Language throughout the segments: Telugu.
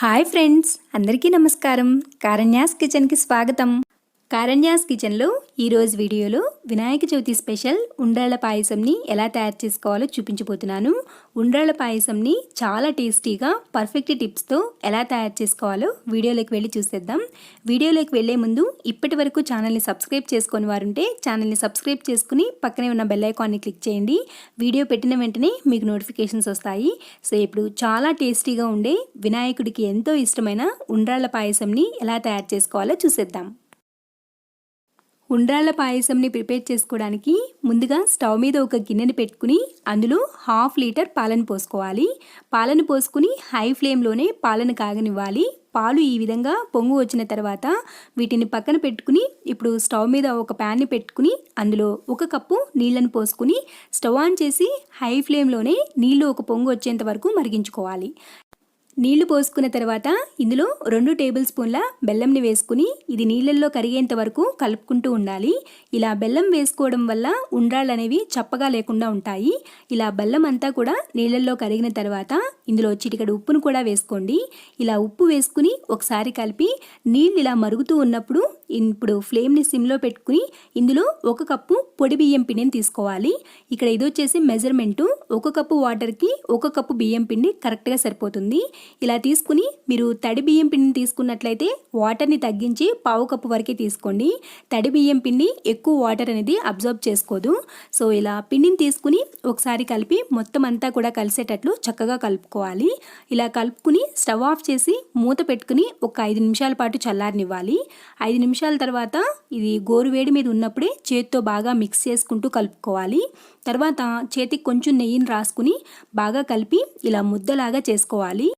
హాయ్ ఫ్రెండ్స్ అందరికీ నమస్కారం. కారణ్యాస్ కిచెన్కి స్వాగతం. కారణ్యాస్ కిచెన్లో ఈరోజు వీడియోలో వినాయక చవితి స్పెషల్ ఉండ్రాళ్ళ పాయసంని ఎలా తయారు చేసుకోవాలో చూపించబోతున్నాను. ఉండ్రాళ్ళ పాయసంని చాలా టేస్టీగా పర్ఫెక్ట్ టిప్స్తో ఎలా తయారు చేసుకోవాలో వీడియోలోకి వెళ్ళి చూసేద్దాం. వీడియోలోకి వెళ్ళే ముందు ఇప్పటి వరకు ఛానల్ని సబ్స్క్రైబ్ చేసుకొని వారుంటే ఛానల్ని సబ్స్క్రైబ్ చేసుకుని పక్కనే ఉన్న బెల్ ఐకాన్ని క్లిక్ చేయండి. వీడియో పెట్టిన వెంటనే మీకు నోటిఫికేషన్స్ వస్తాయి. సో ఇప్పుడు చాలా టేస్టీగా ఉండే వినాయకుడికి ఎంతో ఇష్టమైన ఉండ్రాళ్ళ పాయసంని ఎలా తయారు చేసుకోవాలో చూసేద్దాం. ఉండ్రాళ్ళ పాయసంని ప్రిపేర్ చేసుకోవడానికి ముందుగా స్టవ్ మీద ఒక గిన్నెని పెట్టుకుని అందులో హాఫ్ లీటర్ పాలను పోసుకోవాలి. పాలను పోసుకుని హై ఫ్లేమ్లోనే పాలను కాగనివ్వాలి. పాలు ఈ విధంగా పొంగు వచ్చిన తర్వాత వీటిని పక్కన పెట్టుకుని ఇప్పుడు స్టవ్ మీద ఒక ప్యాన్ని పెట్టుకుని అందులో ఒక కప్పు నీళ్ళను పోసుకుని స్టవ్ ఆన్ చేసి హై ఫ్లేమ్లోనే నీళ్ళు ఒక పొంగు వచ్చేంత వరకు మరిగించుకోవాలి. నీళ్ళు పోసుకున్న తర్వాత ఇందులో రెండు టేబుల్ స్పూన్ల బెల్లంని వేసుకుని ఇది నీళ్ళల్లో కరిగేంత వరకు కలుపుకుంటూ ఉండాలి. ఇలా బెల్లం వేసుకోవడం వల్ల ఉండ్రాళ్ళు అనేవి చప్పగా లేకుండా ఉంటాయి. ఇలా బెల్లం అంతా కూడా నీళ్ళల్లో కరిగిన తర్వాత ఇందులో చిటికడు ఉప్పును కూడా వేసుకోండి. ఇలా ఉప్పు వేసుకుని ఒకసారి కలిపి నీళ్ళు ఇలా మరుగుతూ ఉన్నప్పుడు ఇప్పుడు ఫ్లేమ్ని సిమ్లో పెట్టుకుని ఇందులో ఒక కప్పు పొడి బియ్యం పిండిని తీసుకోవాలి. ఇక్కడ ఇది వచ్చేసి మెజర్మెంటు. ఒక కప్పు వాటర్కి ఒక కప్పు బియ్యం పిండి కరెక్ట్గా సరిపోతుంది. ఇలా తీసుకుని మీరు తడి బియ్యం పిండిని తీసుకున్నట్లయితే వాటర్ని తగ్గించి పావు కప్పు వరకే తీసుకోండి. తడి బియ్యం పిండి ఎక్కువ వాటర్ అనేది అబ్జర్వ్ చేసుకోదు. సో ఇలా పిండిని తీసుకుని ఒకసారి కలిపి మొత్తం అంతా కూడా కలిసేటట్లు చక్కగా కలుపుకోవాలి. ఇలా కలుపుకుని స్టవ్ ఆఫ్ చేసి మూత పెట్టుకుని ఒక ఐదు నిమిషాల పాటు చల్లారనివ్వాలి. ఐదు నిమిషాల తర్వాత ఇది గోరువేడి మీద ఉన్నప్పుడే చేతితో బాగా మిక్స్ చేసుకుంటూ కలుపుకోవాలి. తర్వాత చేతికి కొంచెం నెయ్యిని రాసుకుని బాగా కలిపి ఇలా ముద్దలాగా చేసుకోవాలి.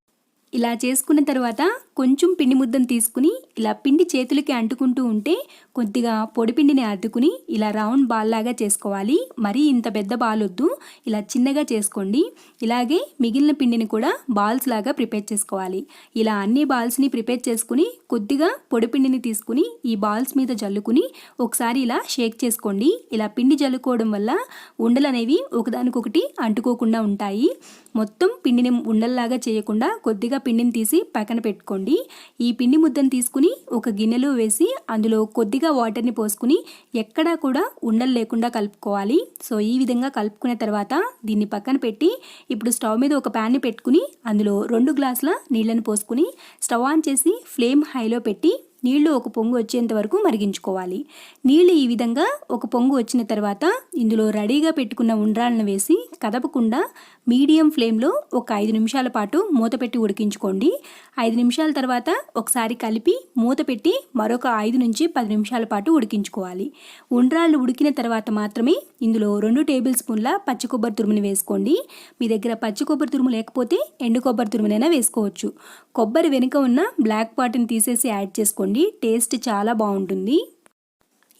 ఇలా చేసుకున్న తర్వాత కొంచెం పిండి ముద్దను తీసుకుని ఇలా పిండి చేతులకి అంటుకుంటూ ఉంటే కొద్దిగా పొడి పిండిని అద్దుకుని ఇలా రౌండ్ బాల్ లాగా చేసుకోవాలి. మరీ ఇంత పెద్ద బాల్ వద్దు. ఇలా చిన్నగా చేసుకోండి. ఇలాగే మిగిలిన పిండిని కూడా బాల్స్ లాగా ప్రిపేర్ చేసుకోవాలి. ఇలా అన్ని బాల్స్ని ప్రిపేర్ చేసుకుని కొద్దిగా పొడి పిండిని తీసుకుని ఈ బాల్స్ మీద జల్లుకుని ఒకసారి ఇలా షేక్ చేసుకోండి. ఇలా పిండి జల్లుకోవడం వల్ల ఉండలు అనేవి ఒకదానికొకటి అంటుకోకుండా ఉంటాయి. మొత్తం పిండిని ఉండల్లాగా చేయకుండా కొద్దిగా పిండిని తీసి పక్కన పెట్టుకోండి. ఈ పిండి ముద్దను తీసుకుని ఒక గిన్నెలో వేసి అందులో కొద్దిగా వాటర్ని పోసుకుని ఎక్కడా కూడా ఉండలు లేకుండా కలుపుకోవాలి. సో ఈ విధంగా కలుపుకున్న తర్వాత దీన్ని పక్కన పెట్టి ఇప్పుడు స్టవ్ మీద ఒక ప్యాన్ని పెట్టుకుని అందులో రెండు గ్లాసుల నీళ్ళని పోసుకుని స్టవ్ ఆన్ చేసి ఫ్లేమ్ హైలో పెట్టి నీళ్ళు ఒక పొంగు వచ్చేంత వరకు మరిగించుకోవాలి. నీళ్ళు ఈ విధంగా ఒక పొంగు వచ్చిన తర్వాత ఇందులో రెడీగా పెట్టుకున్న ఉండ్రాలను వేసి కదపకుండా మీడియం ఫ్లేమ్లో ఒక ఐదు నిమిషాల పాటు మూత పెట్టి ఉడికించుకోండి. ఐదు నిమిషాల తర్వాత ఒకసారి కలిపి మూత పెట్టి మరొక ఐదు నుంచి పది నిమిషాల పాటు ఉడికించుకోవాలి. ఉండ్రాళ్ళు ఉడికిన తర్వాత మాత్రమే ఇందులో రెండు టేబుల్ స్పూన్ల పచ్చి కొబ్బరి తురుముని వేసుకోండి. మీ దగ్గర పచ్చి కొబ్బరి తురుము లేకపోతే ఎండు కొబ్బరి తురుమునైనా వేసుకోవచ్చు. కొబ్బరి వెనుక ఉన్న బ్లాక్ పార్ట్ని తీసేసి యాడ్ చేసుకోండి. టేస్ట్ చాలా బాగుంటుంది.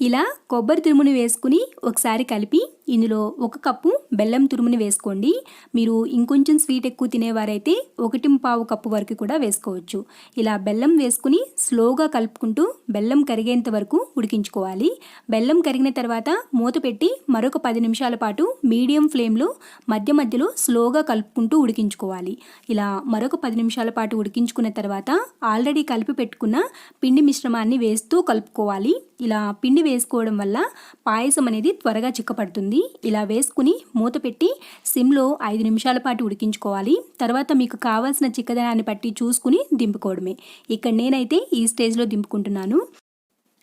ఇలా కొబ్బరి తురుముని వేసుకుని ఒకసారి కలిపి ఇందులో ఒక కప్పు బెల్లం తురుముని వేసుకోండి. మీరు ఇంకొంచెం స్వీట్ ఎక్కువ తినేవారైతే ఒకటి పావు కప్పు వరకు కూడా వేసుకోవచ్చు. ఇలా బెల్లం వేసుకుని స్లోగా కలుపుకుంటూ బెల్లం కరిగేంత వరకు ఉడికించుకోవాలి. బెల్లం కరిగిన తర్వాత మూత పెట్టి మరొక పది నిమిషాల పాటు మీడియం ఫ్లేమ్లో మధ్య మధ్యలో స్లోగా కలుపుకుంటూ ఉడికించుకోవాలి. ఇలా మరొక పది నిమిషాల పాటు ఉడికించుకున్న తర్వాత ఆల్రెడీ కలిపి పెట్టుకున్న పిండి మిశ్రమాన్ని వేస్తూ కలుపుకోవాలి. ఇలా పిండి వేసుకోవడం వల్ల పాయసం అనేది త్వరగా చిక్కపడుతుంది. ఇలా వేసుకుని మూత పెట్టి సిమ్లో ఐదు నిమిషాల పాటు ఉడికించుకోవాలి. తర్వాత మీకు కావాల్సిన చిక్కదనాన్ని బట్టి చూసుకుని దింపుకోవడమే. ఇక్కడ నేనైతే ఈ స్టేజ్లో దింపుకుంటున్నాను.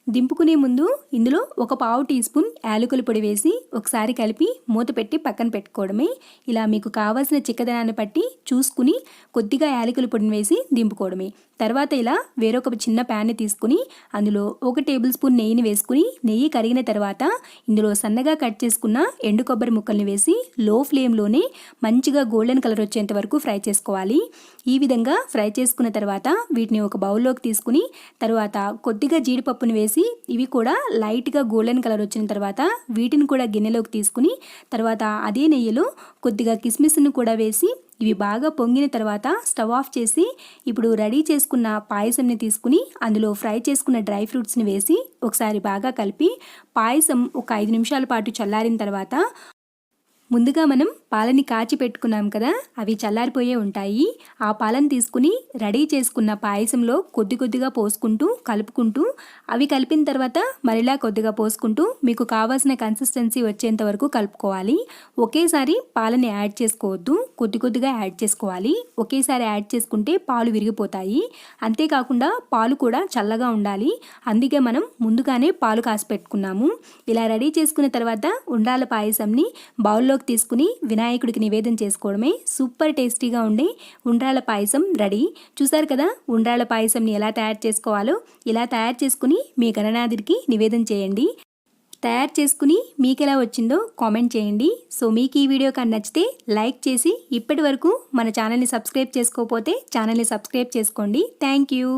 దింపుకునే ముందు ఇందులో ఒక పావు టీ స్పూన్ యాలకుల పొడి వేసి ఒకసారి కలిపి మూత పెట్టి పక్కన పెట్టుకోవడమే. ఇలా మీకు కావాల్సిన చిక్కదనాన్ని బట్టి చూసుకుని కొద్దిగా యాలకుల పొడిని వేసి దింపుకోవడమే. తర్వాత ఇలా వేరొక చిన్న ప్యాన్ని తీసుకుని అందులో ఒక టేబుల్ స్పూన్ నెయ్యిని వేసుకుని నెయ్యి కరిగిన తర్వాత ఇందులో సన్నగా కట్ చేసుకున్న ఎండు కొబ్బరి ముక్కల్ని వేసి లో ఫ్లేమ్లోనే మంచిగా గోల్డెన్ కలర్ వచ్చేంత వరకు ఫ్రై చేసుకోవాలి. ఈ విధంగా ఫ్రై చేసుకున్న తర్వాత వీటిని ఒక బౌల్లోకి తీసుకుని తర్వాత కొద్దిగా జీడిపప్పుని వేసి ఇవి కూడా లైట్గా గోల్డెన్ కలర్ వచ్చిన తర్వాత వీటిని కూడా గిన్నెలోకి తీసుకుని తర్వాత అదే నెయ్యిలో కొద్దిగా కిస్మిస్ను కూడా వేసి ఇవి బాగా పొంగిన తర్వాత స్టవ్ ఆఫ్ చేసి ఇప్పుడు రెడీ చేసుకున్న పాయసంని తీసుకుని అందులో ఫ్రై చేసుకున్న డ్రై ఫ్రూట్స్ని వేసి ఒకసారి బాగా కలిపి పాయసం ఒక ఐదు నిమిషాల పాటు చల్లారిన తర్వాత ముందుగా మనం పాలని కాచి పెట్టుకున్నాం కదా అవి చల్లారిపోయే ఉంటాయి. ఆ పాలను తీసుకుని రెడీ చేసుకున్న పాయసంలో కొద్ది కొద్దిగా పోసుకుంటూ కలుపుకుంటూ అవి కలిపిన తర్వాత మరిలా కొద్దిగా పోసుకుంటూ మీకు కావాల్సిన కన్సిస్టెన్సీ వచ్చేంత వరకు కలుపుకోవాలి. ఒకేసారి పాలని యాడ్ చేసుకోవద్దు కొద్ది కొద్దిగా యాడ్ చేసుకోవాలి. ఒకేసారి యాడ్ చేసుకుంటే పాలు విరిగిపోతాయి. అంతేకాకుండా పాలు కూడా చల్లగా ఉండాలి. అందుకే మనం ముందుగానే పాలు కాసి పెట్టుకున్నాము. ఇలా రెడీ చేసుకున్న తర్వాత ఉండాల పాయసంని బౌల్లో బౌల్లోకి తీసుకుని వినాయకుడికి నివేదన చేసుకోవడమే సూపర్ టేస్టీగా ఉండే ఉండ్రాల పాయసం రెడీ. చూసారు కదా? ఉండ్రాల పాయసంని ఎలా తయారు చేసుకోవాలో? ఇలా తయారు చేసుకుని మీ గణనాథుడికి నివేదన చేయండి. తయారు చేసుకుని మీకు ఎలా వచ్చిందో కామెంట్ చేయండి. సో మీకు ఈ వీడియో కానీ నచ్చితే లైక్ చేసి ఇప్పటి వరకు మన ఛానల్ని సబ్స్క్రైబ్ చేసుకోకపోతే ఛానల్ని సబ్స్క్రైబ్ చేసుకోండి. Thank you.